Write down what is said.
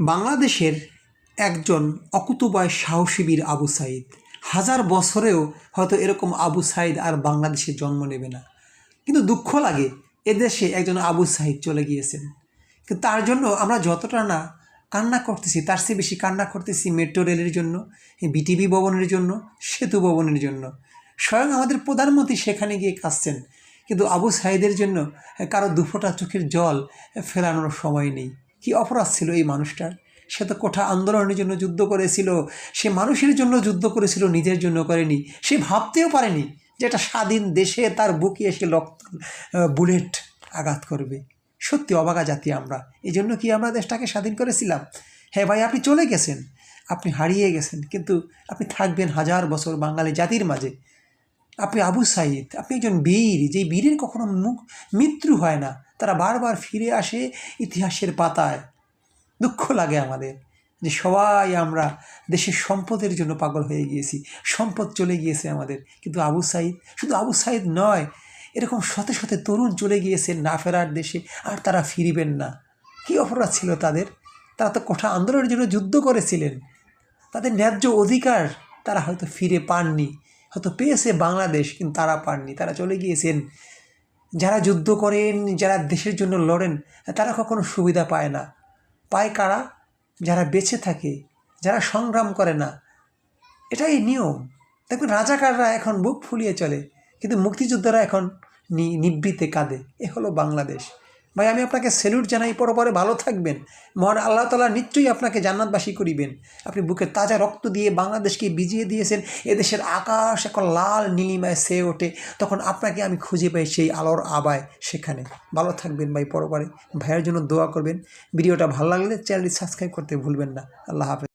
বাংলাদেশের একজন অকুতবয় সাহসী বীর আবু সাইদ। হাজার বছরেও হয়তো এরকম আবু সাইদ আর বাংলাদেশে জন্ম নেবে না। কিন্তু দুঃখ লাগে এদেশে একজন আবু সাইদ চলে গিয়েছেন। কিন্তু তার জন্য আমরা যতটা না কান্না করতেছি, তার চেয়ে বেশি কান্না করতেছি মেট্রো রেলের জন্য, বিটিভি ভবনের জন্য, সেতু ভবনের জন্য। স্বয়ং আমাদের প্রধানমন্ত্রী সেখানে গিয়ে কাঁদছেন। কিন্তু আবু সাইদের জন্য কারও দুফোটা চোখের জল ফেলানোর সময় নেই। কি অপরাধ ছিল এই মানুষটার? সে তো কোঠা আন্দোলনের জন্য যুদ্ধ করেছিল, সে মানুষের জন্য যুদ্ধ করেছিল, নিজের জন্য করেনি, সে ভাবতেও পারেনি যে একটা স্বাধীন দেশে তার বুকে এসে রক্ত বুলেট আঘাত করবে। সত্যি অবাগা জাতি আমরা এই জন্য কি আমরা দেশটাকে স্বাধীন করেছিলাম? হ্যাঁ ভাই, আপনি চলে গেছেন, আপনি হারিয়ে গেছেন, কিন্তু আপনি থাকবেন হাজার বছর বাঙালি জাতির মাঝে। আপনি আবু সাইদ, আপনি একজন বীর যে বীরের কখনো মুখ মৃত্যু হয় না, তারা বারবার ফিরে আসে ইতিহাসের পাতায়। দুঃখ লাগে আমাদের যে সবাই আমরা দেশের সম্পদের জন্য পাগল হয়ে গিয়েছি, সম্পদ চলে গিয়েছে আমাদের। কিন্তু আবু সাইদ, শুধু আবু সাইদ নয়, এরকম শত শত তরুণ চলে গিয়েছে না ফেরার দেশে, আর তারা ফিরবেন না। কী অপরাধ ছিল তাদের? তারা তো কোঠা আন্দোলনের জন্য যুদ্ধ করেছিলেন। তাদের ন্যায্য অধিকার তারা হয়তো ফিরে পাননি। হয়তো পেয়েছে বাংলাদেশ, কিন্তু তারা পাননি। তারা চলে গিয়েছেন। যারা যুদ্ধ করেন, যারা দেশের জন্য লড়েন, তারা কখনো সুবিধা পায় না। পায় কারা? যারা বেঁচে থাকে, যারা সংগ্রাম করে না। এটাই নিয়ম। দেখবেন রাজাকাররা এখন বুক ফুলিয়ে চলে, কিন্তু মুক্তিযোদ্ধারা এখন নি- নিভৃতে কাঁদে। এ হলো বাংলাদেশ। ভাই, আমি আপনাকে স্যালুট জানাই পরে পরে ভালো থাকবেন। মহান আল্লাহ তালা নিশ্চয়ই আপনাকে জান্নাতবাসী করিবেন। আপনি বুকে তাজা রক্ত দিয়ে বাংলাদেশকে বিজিয়ে দিয়েছেন, এদেশের আকাশ এখন লাল নীলিমায় সেয়ে ওঠে। তখন আপনাকে আমি খুঁজে পাই সেই আলোর আবায় সেখানে। ভালো থাকবেন ভাই, পরপরে। ভাইয়ের জন্য দোয়া করবেন। ভিডিওটা ভালো লাগলে চ্যানেলটি সাবস্ক্রাইব করতে ভুলবেন না। আল্লাহ হাফেজ।